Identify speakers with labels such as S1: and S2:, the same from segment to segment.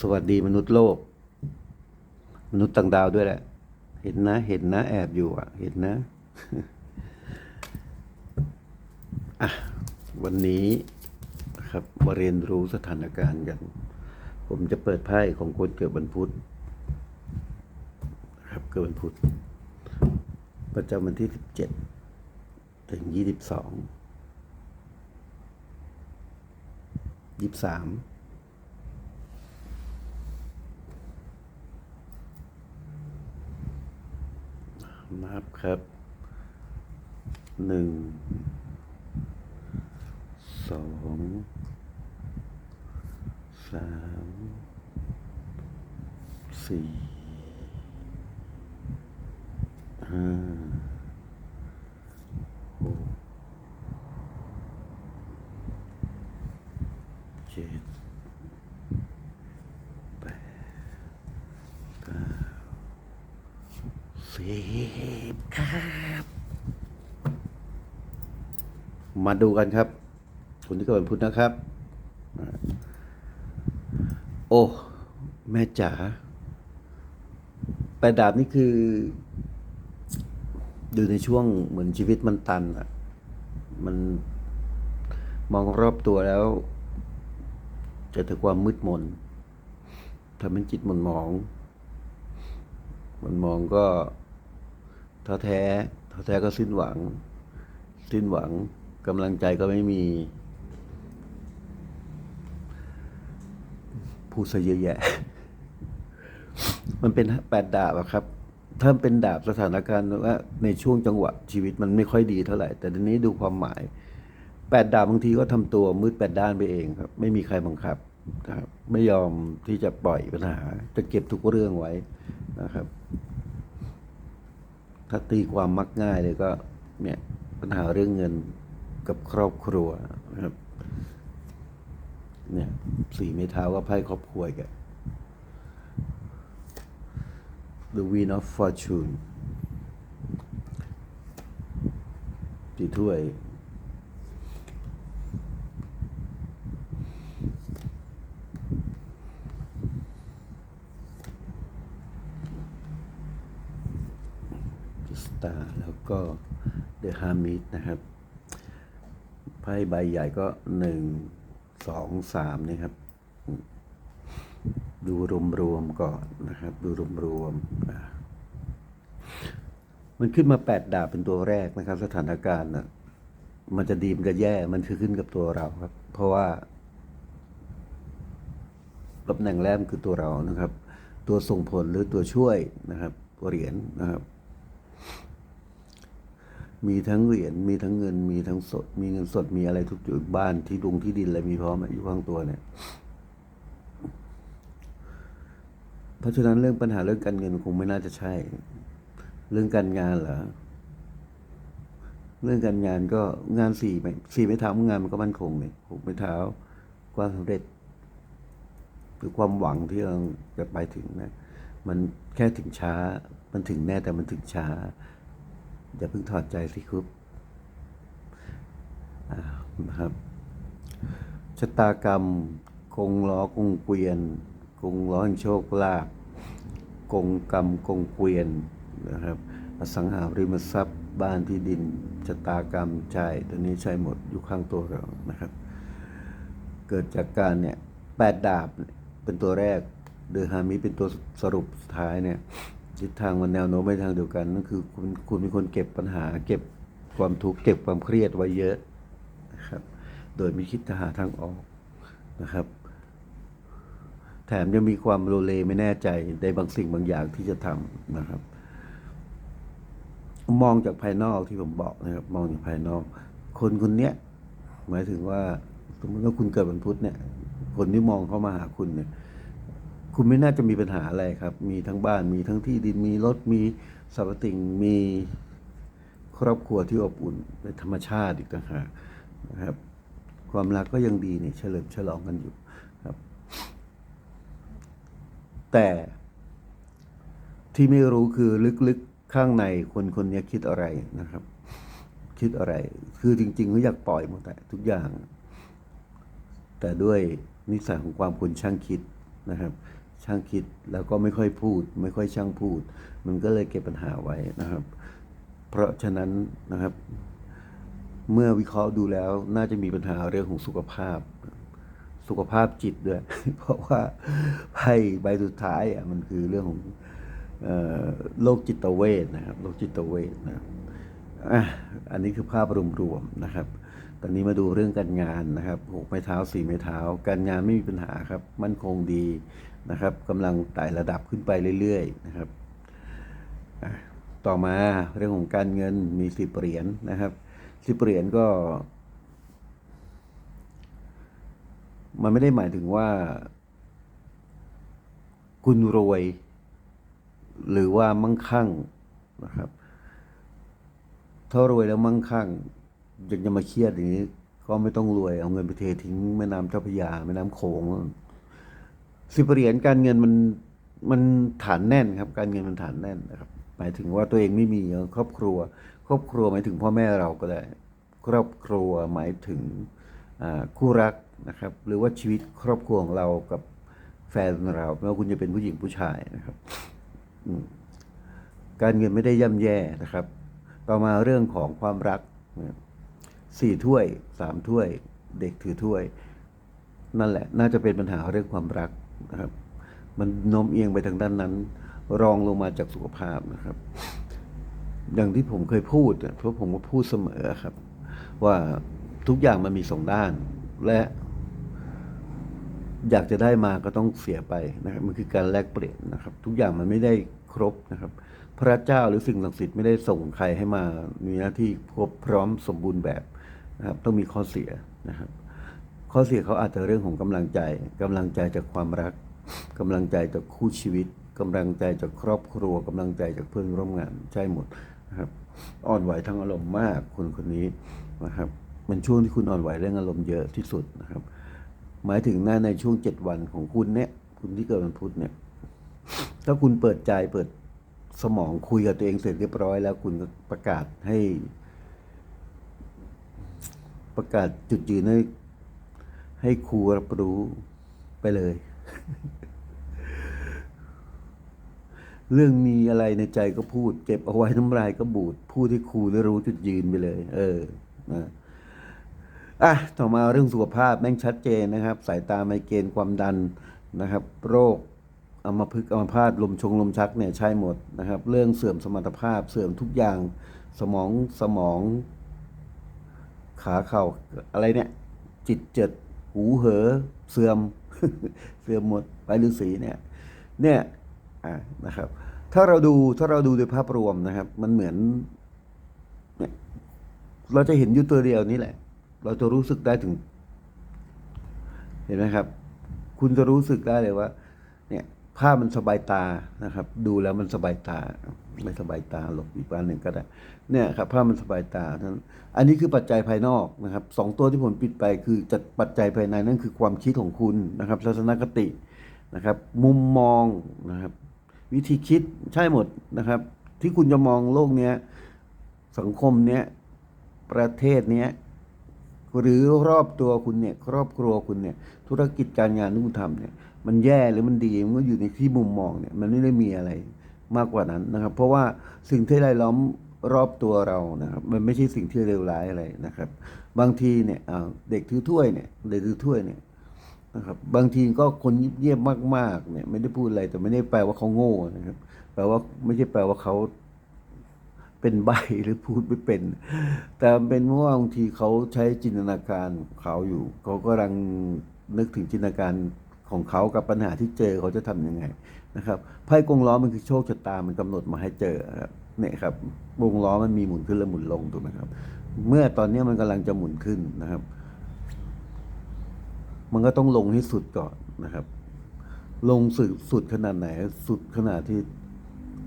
S1: สวัสดีมนุษย์โลก มนุษย์ต่างดาวด้วยแหละ เห็นนะ เห็นนะ แอบอยู่อะ เห็นนะอะวันนี้ครับมาเรียนรู้สถานการณ์กัน ผมจะเปิดไพ่ของคนเกิดวันพุธครับเกิดวันพุธประจำวันที่สิบเจ็ดถึงยี่สิบสองยี่สิบสาม นับครับหนึ่งสองสามสี่ห้า หก เจ็ด แปด เก้า สิบ ครับ มาดูกันครับคุณที่เกิดวันพุธนะครับ โอ้ แม่จ๋าแปดดาบนี่คือดูในช่วงเหมือนชีวิตมันตันอะ มันมองรอบตัวแล้วจอแต่ความมืดมนทำให้จิตหมันหมอง มันมองก็ ท้อแท้ท้อแท้ก็สิ้นหวัง สิ้นหวังกำลังใจก็ไม่มีพูดซะเยอะแยะ มันเป็นแปดดาบอะครับ ถ้าเป็นดาบสถานการณ์ว่าในช่วงจังหวะชีวิตมันไม่ค่อยดีเท่าไหร่ แต่ทีนี้ดูความหมายแปดดาบบางทีก็ทำตัวมืดแปดด้านไปเองครับ ไม่มีใครบังคับครับ ไม่ยอมที่จะปล่อยปัญหา จะเก็บทุกเรื่องไว้นะครับ ถ้าตีความมักง่ายเลยก็เนี่ยปัญหาเรื่องเงินกับครอบครัวนะครับ เนี่ยสี่ไม้เท้าก็ไพ่ครอบครัวแก The Wheel of Fortune สี่ถ้วย ส ตา แล้วก็เดอะฮามิดนะครับไพ่ใบใหญ่ก็หนึ่งสองสามนี่ครับ ดูรวมๆก่อนนะครับ ดูรวมๆมันขึ้นมาแปดดาบเป็นตัวแรกนะครับ สถานการณ์นะมันจะดีมันจะแย่มันคือขึ้นกับตัวเราครับ เพราะว่าตำแหน่งแรกคือตัวเรานะครับ ตัวส่งผลหรือตัวช่วยนะครับเหรียญนะครับ มีทั้งเหรียญมีทั้งเงิน มีทั้งสด มีเงินสดมีอะไรทุกจุดบ้านที่ดุงที่ดินอะไรมีพร้อมอยู่ข้างตัวเนี่ย เพราะฉะนั้นเรื่องปัญหาเรื่องการเงินคงไม่น่าจะใช่ เรื่องการงานเหรอเรื่องการงานก็งานสี่ไม่สี่ไม่เท้างานมันก็มั่นคงเนี่ยหกไม่เท้าความสำเร็จหรือความหวังที่เราจะไปถึงนะมันแค่ถึงช้า มันถึงแน่แต่มันถึงช้า อย่าเพิ่งถอดใจสิครับนะครับชะตากรรมกงล้อกงเกวียนกงล้อแห่งโชคลาภกงกรรมกงเกวียนนะครับอสังหาริมทรัพย์บ้านที่ดินชะตากรรมใช่ตัวนี้ใช่หมดอยู่ข้างตัวเรานะครับ เกิดจากการเนี่ยแปดดาบเป็นตัวแรกเดอฮามิเป็นตัวสรุปสุดท้ายเนี่ย ทิศทางมันแนวโน้มไปทางเดียวกันนั่นคือคุณคุณเป็นคนเก็บปัญหา เก็บความทุกข์เก็บความเครียดไว้เยอะนะครับ โดยไม่คิดจะหาทางออกนะครับ แถมยังมีความโลเลไม่แน่ใจในบางสิ่งบางอย่างที่จะทำนะครับ มองจากภายนอกที่ผมบอกนะครับ มองจากภายนอก คนคนเนี้ยหมายถึงว่าสมมติว่าคุณเกิดวันพุธเนี่ย คนที่มองเข้ามาหาคุณเนี่ย คุณไม่น่าจะมีปัญหาอะไรครับ มีทั้งบ้านมีทั้งที่ดินมีรถมีสรรพสิ่งมีครอบครัวที่อบอุ่นเป็นธรรมชาติอีกต่างหากนะครับ ความรักก็ยังดีเนี่ยเฉลิมฉลองกันอยู่ครับ แต่ที่ไม่รู้คือลึกๆข้างในคนคนนี้คิดอะไรนะครับ คิดอะไร คือจริงๆเขาอยากปล่อยหมดแต่ทุกอย่าง แต่ด้วยนิสัยของความคุณช่างคิดนะครับ ช่างคิดแล้วก็ไม่ค่อยพูด ไม่ค่อยช่างพูด มันก็เลยเก็บปัญหาไว้นะครับ เพราะฉะนั้นนะครับ เมื่อวิเคราะห์ดูแล้วน่าจะมีปัญหาเรื่องของสุขภาพ สุขภาพจิตด้วย เพราะว่าไพ่ใบสุดท้ายอะมันคือเรื่องของโรคจิตเวชนะครับโรคจิตเวชนะครับอะอันนี้คือภาพรวมๆนะครับ ตอนนี้มาดูเรื่องการงานนะครับหกไม้เท้าสี่ไม้เท้า การงานไม่มีปัญหาครับ มั่นคงดีนะครับกำลังไต่ระดับขึ้นไปเรื่อยๆนะครับ ต่อมาเรื่องของการเงินมีสิบเหรียญนะครับสิบเหรียญก็ มันไม่ได้หมายถึงว่า คุณรวย หรือว่ามั่งคั่งนะครับถ้ารวยแล้วมั่งคั่ง ยังจะมาเครียดอย่างนี้ ก็ไม่ต้องรวยเอาเงินไปเททิ้งแม่น้ำเจ้าพระยาแม่น้ำโขงสิบเหรียญการเงินมันมันฐานแน่นครับ การเงินมันฐานแน่นนะครับ หมายถึงว่าตัวเองไม่มีครอบครัว ครอบครัวหมายถึงพ่อแม่เราก็ได้ ครอบครัวหมายถึงคู่รักนะครับ หรือว่าชีวิตครอบครัวของเรากับแฟนเราไม่ว่าคุณจะเป็นผู้หญิงผู้ชายนะครับการเงินไม่ได้ย่ำแย่นะครับ ต่อมาเรื่องของความรักนะ สี่ถ้วยสามถ้วย เด็กถือถ้วย นั่นแหละ น่าจะเป็นปัญหาเรื่องความรักนะครับ มันโน้มเอียงไปทางด้านนั้น รองลงมาจากสุขภาพนะครับ อย่างที่ผมเคยพูดอะเพราะผมก็พูดเสมอครับ ว่าทุกอย่างมันมีสองด้าน และอยากจะได้มาก็ต้องเสียไปนะครับ มันคือการแลกเปลี่ยนนะครับ ทุกอย่างมันไม่ได้ครบนะครับ พระเจ้าหรือสิ่งศักดิ์สิทธิ์ไม่ได้ส่งใครให้มามีหน้าที่ครบพร้อมสมบูรณ์แบบ นะครับต้องมีข้อเสียนะครับ ข้อเสียเขาอาจจะเรื่องของกำลังใจกำลังใจจากความรักกำลังใจจากคู่ชีวิตกำลังใจจากครอบครัวกำลังใจจากเพื่อนร่วมงานใช่หมดนะครับ อ่อนไหวทางอารมณ์มากคนคนนี้นะครับมันช่วงที่คุณอ่อนไหวเรื่องอารมณ์เยอะที่สุดนะครับ หมายถึงหน้าในช่วงเจ็ดวันของคุณเนี่ยคุณที่เกิดวันพุธเนี่ย ถ้าคุณเปิดใจเปิดสมองคุยกับตัวเองเสร็จเรียบร้อยแล้วคุณก็ประกาศให้ ประกาศจุดยืนให้ให้ครูรับรู้ไปเลย เรื่องมีอะไรในใจก็พูด เก็บเอาไว้น้ำลายก็บูด พูดให้ครูได้รู้จุดยืนไปเลย เออนะอะต่อมาเรื่องสุขภาพแม่งชัดเจนนะครับ สายตาไมเกรนความดันนะครับ โรคอัมพฤกษ์อัมพาตลมชงลมชักเนี่ยใช่หมดนะครับ เรื่องเสื่อมสมรรถภาพเสื่อมทุกอย่างสมองสมอง ขาเข่าอะไรเนี่ย จิตเจ็ดหูเหอ เสื่อม เสื่อมหมดไปฤาษีเนี่ยเนี่ยนะครับ ถ้าเราดูถ้าเราดูโดยภาพรวมนะครับ มันเหมือนเนี่ยเราจะเห็นอยู่ตัวเดียวนี่แหละ เราจะรู้สึกได้ถึง เห็นไหมครับ คุณจะรู้สึกได้เลยว่า เนี่ย ภาพมันสบายตานะครับ ดูแล้วมันสบายตา ไม่สบายตาหลบอีกบ้านหนึ่งก็ได้เนี่ยครับภาพมันสบายตาทั้นอันนี้คือปัจจัยภายนอกนะครับสองตัวที่ผมปิดไปคือจัดปัจจัยภายในนั่นคือความคิดของคุณนะครับทัศนคตินะครับ มุมมองนะครับ วิธีคิดใช่หมดนะครับ ที่คุณจะมองโลกเนี้ยสังคมเนี้ยประเทศเนี้ยหรือรอบตัวคุณเนี่ยครอบครัวคุณเนี่ยธุรกิจการงานที่คุณทำเนี่ย มันแย่หรือมันดีมันก็อยู่ในที่มุมมองเนี่ยมันไม่ได้มีอะไรมากกว่านั้นนะครับ เพราะว่าสิ่งที่รายล้อมรอบตัวเรานะครับ มันไม่ใช่สิ่งที่เลวร้ายอะไรนะครับ บางทีเนี่ยเด็กถือถ้วยเนี่ยเด็กถือถ้วยเนี่ยนะครับบางทีก็คนเยียบมากๆเนี่ยไม่ได้พูดอะไรแต่ไม่ได้แปลว่าเขาโง่นะครับ แปลว่าไม่ใช่แปลว่าเขาเป็นใบหรือพูดไม่เป็น แต่เป็นเพราะว่าบางทีเขาใช้จินตนาการของเขาอยู่เขากำลังนึกถึงจินตนาการ ของเขากับปัญหาที่เจอเขาจะทำยังไงนะครับไพ่กงล้อมันคือโชคชะตามันกำหนดมาให้เจอครับเนี่ยครับวงล้อมันมีหมุนขึ้นและหมุนลงถูกไหมครับ เมื่อตอนนี้มันกำลังจะหมุนขึ้นนะครับ มันก็ต้องลงให้สุดก่อนนะครับ ลงสุดสุดขนาดไหน สุดขนาดที่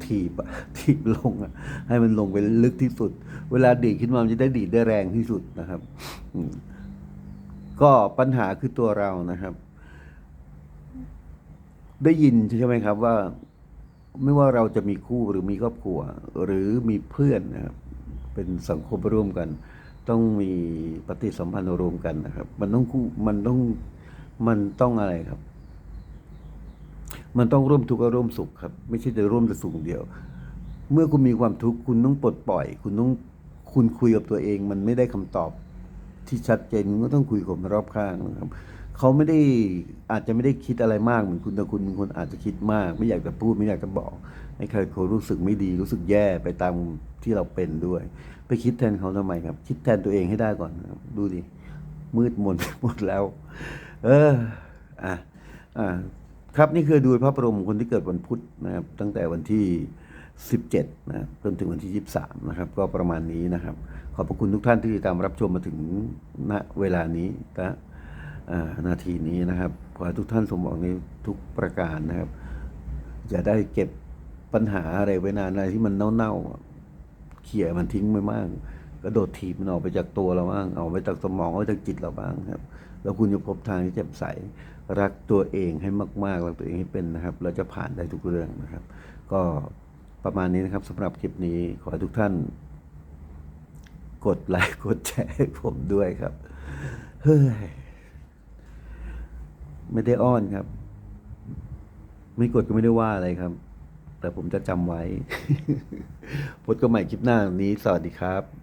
S1: ถีบถีบลงอะให้มันลงไปลึกที่สุด เวลาดีดขึ้นมามันจะได้ดีดได้แรงที่สุดนะครับอืมก็ปัญหาคือตัวเรานะครับ ได้ยินใช่ไหมครับว่าไม่ว่าเราจะมีคู่หรือมีครอบครัว หรือมีเพื่อนนะครับเป็นสังคมร่วมกัน ต้องมีปฏิสัมพันธ์รวมกันนะครับ มันต้องคู่มันต้องมันต้องอะไรครับ มันต้องร่วมทุกข์ร่วมสุขครับ ไม่ใช่จะร่วมแต่สุขเดียว เมื่อคุณมีความทุกข์คุณต้องปลดปล่อย คุณต้องคุณคุยกับตัวเอง มันไม่ได้คำตอบที่ชัดเจนก็ต้องคุยกับคนรอบข้างนะครับ เขาไม่ได้อาจจะไม่ได้คิดอะไรมากเหมือนคุณแต่คุณเป็นคนอาจจะคิดมาก ไม่อยากจะพูดไม่อยากจะบอกให้ใครเขารู้สึกไม่ดีรู้สึกแย่ไปตามที่เราเป็นด้วย ไปคิดแทนเขาทำไมครับ คิดแทนตัวเองให้ได้ก่อนครับดูดิมืดมนไปหมดแล้ว เอออะอ่าครับนี่คือดูพระบรมคนที่เกิดวันพุธนะครับ ตั้งแต่วันที่ 17นะจนถึงวันที่ 23 นะครับ ก็ประมาณนี้นะครับ ขอบพระคุณทุกท่านที่ติดตามรับชมมาถึงณเวลานี้นะ นาทีนี้นะครับขอให้ทุกท่านสมหวังในทุกประการนะครับ อย่าได้เก็บปัญหาอะไรไว้นานอะไรที่มันเน่าๆเขี่ยมันทิ้งไปบ้างกระโดดถีบมันออกไปจากตัวเราบ้างเอาไปจากสมองเอาไปจากจิตเราบ้างครับ แล้วคุณจะพบทางที่แจ่มใส รักตัวเองให้มากๆรักตัวเองให้เป็นนะครับ เราจะผ่านได้ทุกเรื่องนะครับ ก็ประมาณนี้นะครับสำหรับคลิปนี้ขอให้ทุกท่าน กดไลค์กดแชร์ให้ผมด้วยครับ เฮ้ย ไม่ได้อ้อนครับ ไม่กดก็ไม่ได้ว่าอะไรครับ แต่ผมจะจำไว้ พบกันใหม่คลิปหน้านี้ สวัสดีครับ